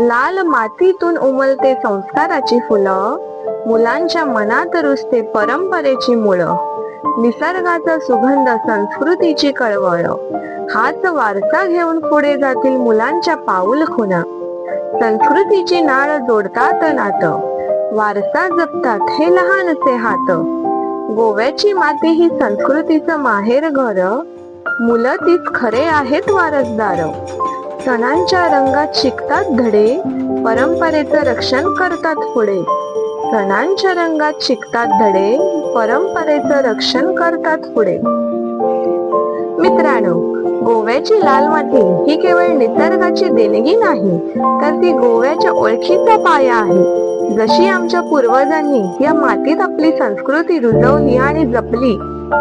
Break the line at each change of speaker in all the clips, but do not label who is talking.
लाल मातीतून उमलते संस्काराची फुलं मुलांच्या मनात रुजते परंपरेची मुळं निसर्गाचा सुगंध संस्कृतीची कळवळ. हाच वारसा घेऊन पुढे जातील मुलांच्या पाऊल खुणा. संस्कृतीची नाळ जोडतात नातं वारसा जपतात हे लहानसे हात. गोव्याची माती ही संस्कृतीचं माहेर घर मुलं तीच खरे आहेत वारसदार. सणांच्या रंगात शिकतात धडे परंपरेचं रक्षण करतात पुढे. सणांच्या रंगात शिकतात धडे परंपरेचं रक्षण करतात पुढे. मित्रांनो गोव्याची लाल माती ही केवळ निसर्गाची देणगी नाही तर ती गोव्याच्या ओळखीचा पाया आहे. जशी आमच्या पूर्वजांनी या मातीत आपली संस्कृती रुजवली आणि जपली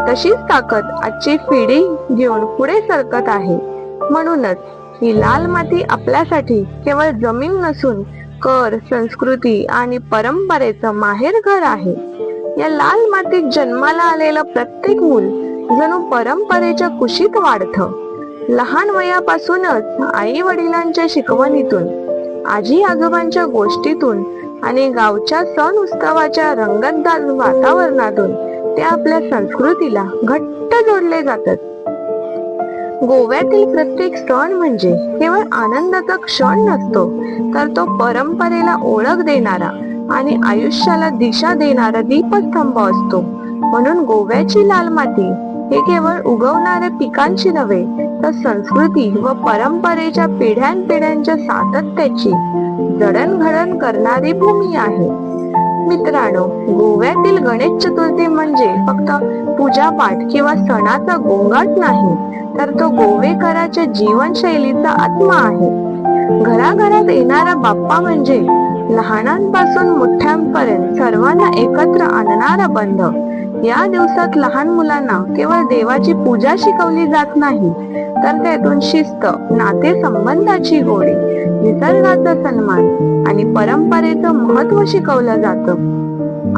तशीच ताकद आजची पिढी घेऊन पुढे सरकत आहे. म्हणूनच ही लाल माती आपल्यासाठी केवळ जमीन नसून कर संस्कृती आणि परंपरेचं माहेर घर आहे. या लाल मातीत जन्माला आलेलं प्रत्येक मूल जणू परंपरेच्या कुशीत वाढतं. लहान वयापासूनच आई वडिलांच्या शिकवणीतून आजी आजोबांच्या गोष्टीतून आणि गावच्या सण उत्सवाच्या रंगतदार वातावरणातून ते आपल्या संस्कृतीला घट्ट जोडले जातात. गोव्यातील प्रत्येक सण म्हणजे केवळ आनंदाचा क्षण नसतो तर तो परंपरेला ओळख देणारा आणि आयुष्याला दिशा देणारा दीपस्तंभ असतो. म्हणून गोव्याची लाल माती हे केवळ उगवणाऱ्या पिकांची नव्हे तर संस्कृती व परंपरेच्या पिढ्यानपिढ्यांच्या सातत्याची जडणघडण करणारी भूमी आहे. मित्रांनो गोव्यातील गणेश चतुर्थी म्हणजे फक्त पूजापाठ किंवा सणाचा गोंगाट नाही तर तो गोवेकराच्या जीवनशैलीचा आत्मा आहे. घराघरात येणारा बाप्पा म्हणजे लहानांपासून मोठ्यांपर्यंत सर्वांना एकत्र आणणारा बंध. या दिवसात लहान मुलांना केवळ देवाची पूजा शिकवली जात नाही तर त्यातून शिस्त नाते संबंधाची गोडी निसर्गाचा सन्मान आणि परंपरेचं महत्त्व शिकवलं जातं.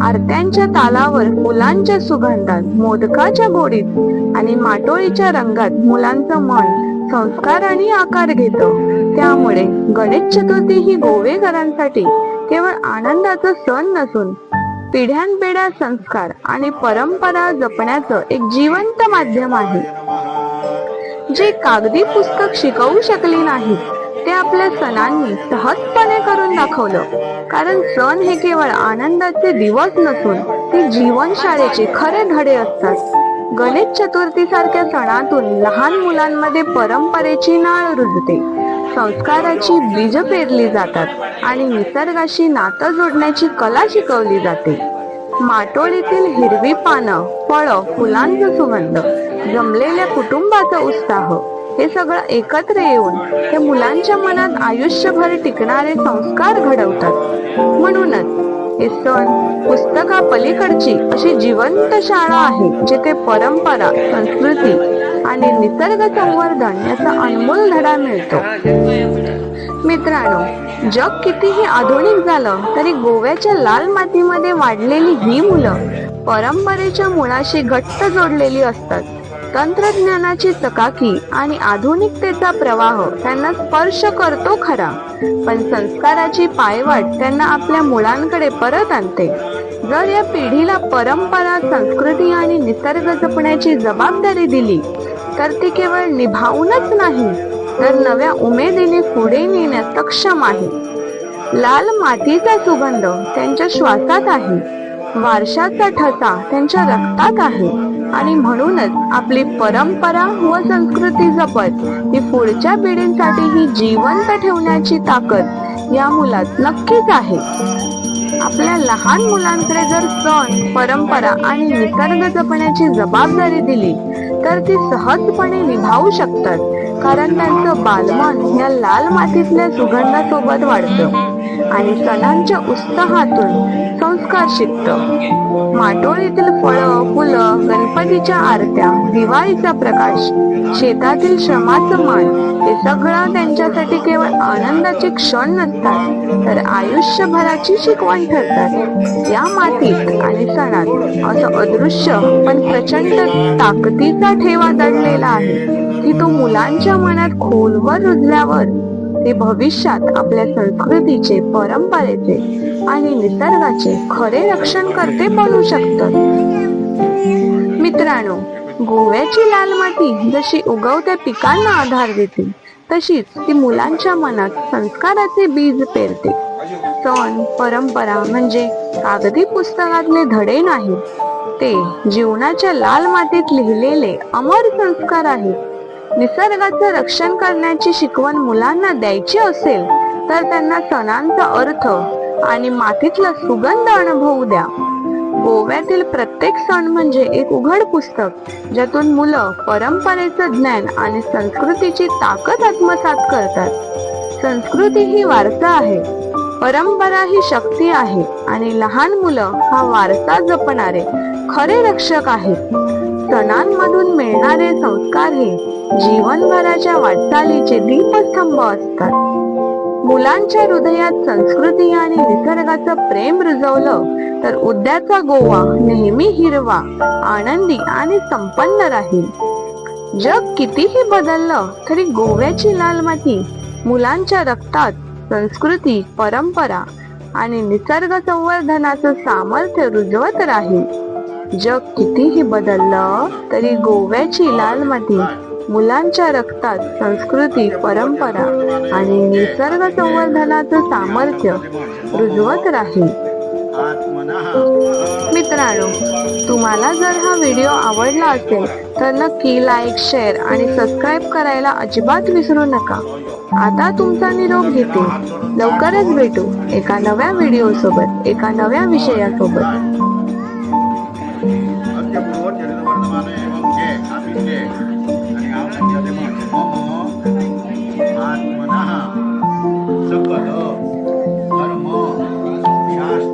आरत्यांच्या तालावर फुलांच्या सुगंधात मोदकाच्या गोडीत आणि माटोळीच्या रंगात मुलांचं मन संस्कार आणि आकार घेतं. त्यामुळे गणेश चतुर्थी ही गोवेकरांसाठी केवळ आनंदाचा सण नसून पिढ्यानपिढ्या संस्कार आणि परंपरा जपण्याचं एक जिवंत माध्यम आहे. जे कागदी पुस्तक शिकवू शकली नाही ते आपल्या सणांनी सहजपणे करून दाखवलं. कारण सण हे केवळ आनंदाचे दिवस नसून ते जीवनशाळेचे खरे धडे असतात. गणेश चतुर्थी सारख्या सणातून लहान मुलांमध्ये परंपरेची नाळ रुजते. संस्काराची बीज पेरली जातात आणि निसर्गाशी नातं जोडण्याची कला शिकवली जाते. माटोळीतील हिरवी पानं फळं फुलांचा सुगंध जमलेल्या कुटुंबाचा उत्साह हे सगळं एकत्र येऊन हे मुलांच्या मनात आयुष्यभर टिकणारे संस्कार घडवतात. म्हणूनच हे सण पुस्तका पलीकडची अशी जिवंत शाळा आहे जिथे परंपरा संस्कृती आणि निसर्ग संवर्धन याचा अनमोल धडा मिळतो. मित्रांनो जग कितीही आधुनिक झालं तरी गोव्याच्या लाल मातीमध्ये वाढलेली ही मुलं परंपरेच्या मुळाशी घट्ट जोडलेली असतात. तंत्रज्ञानाची चकाकी आणि आधुनिकतेचा प्रवाह त्यांना स्पर्श करतो खरा पण संस्काराची पायवाट त्यांना आपल्या मुलांकडे परत आणते. जर या पिढीला परंपरा संस्कृती आणि निसर्ग जपण्याची जबाबदारी दिली तर ती केवळ निभावूनच नाही तर नव्या उमेदीने पुढे नेण्यास सक्षम आहे. लाल मातीचा सुगंध त्यांच्या श्वासात आहे वारशाचा ठसा त्यांच्या रक्तात आहे आणि म्हणूनच आपली परंपरा व संस्कृती जपत ही पुढच्या पिढींसाठी ही जिवंत ठेवण्याची ताकद या मुलात नक्कीच आहे. आपल्या लहान मुलांकडे जर सण परंपरा आणि निसर्ग जपण्याची जबाबदारी दिली तर ती सहजपणे निभावू शकतात कारण त्यांचं बालमन या लाल मातीतल्या सुगंधासोबत वाढतं आणि सणांच्या उत्साहातून संस्कार शिकतं. माटोळीतील फळं फुलं गणपतीच्या आरत्या दिवाळीचा प्रकाश शेतातील श्रमाचं मान हे सगळं त्यांच्यासाठी केवळ आनंदाचे क्षण नसतात तर आयुष्यभराची शिकवण ठरतात. या मातीत आणि सणात असं अदृश्य पण प्रचंड ताकदीचा ठेवा दडलेला आहे. की तो मुलांच्या मनात खोलवर रुजल्यावर ते भविष्यात आपल्या संस्कृतीचे परंपरेचे आणि निसर्गाचे खरे रक्षण करते बनू शकतात मित्रांनो गोव्याची लाल माती जशी उगवत्या पिकांना आधार देते तशीच ती मुलांच्या मनात संस्काराचे बीज पेरते. सण परंपरा म्हणजे कागदी पुस्तकातले धडे नाहीत. ते जीवनाच्या लाल मातीत लिहिलेले अमर संस्कार आहेत. निसर्गाचं रक्षण करण्याची शिकवण मुलांना द्यायची असेल तर त्यांना सणांचा अर्थ आणि मातीतला सुगंध अनुभवू द्या. गोव्यातील प्रत्येक सण म्हणजे एक उघड पुस्तक ज्यातून मुलं परंपरेचं ज्ञान आणि संस्कृतीची ताकद आत्मसात करतात. संस्कृती ही वारसा आहे परंपरा ही शक्ती आहे आणि लहान मुलं हा वारसा जपणारे खरे रक्षक आहेत. सणांमधून मिळणारे संस्कार हे जीवनभराच्या वाटचालीचे दीपस्तंभ असतात. मुलांच्या हृदयात संस्कृती आणि निसर्गाचं प्रेम रुजवलं तर उद्याचा गोवा नेहमी हिरवा आनंदी आणि संपन्न राहील. जग कितीही बदललं तरी गोव्याची लाल माती मुलांच्या रक्तात संस्कृती परंपरा आणि निसर्ग संवर्धनाचं सामर्थ्य रुजवत राहील. जग कितीही बदललं तरी गोव्याची लाल माती मुलांच्या रक्तात संस्कृती परंपरा आणि निसर्ग संवर्धनाचं सामर्थ्य रुजवत राहील. मित्रांनो तुम्हाला जर हा व्हिडिओ आवडला असेल तर नक्की लाईक शेअर आणि सबस्क्राईब करायला अजिबात विसरू नका. आता तुमचा निरोप घेते. लवकरच भेटू एका नव्या व्हिडिओ सोबत एका नव्या विषयासोबत.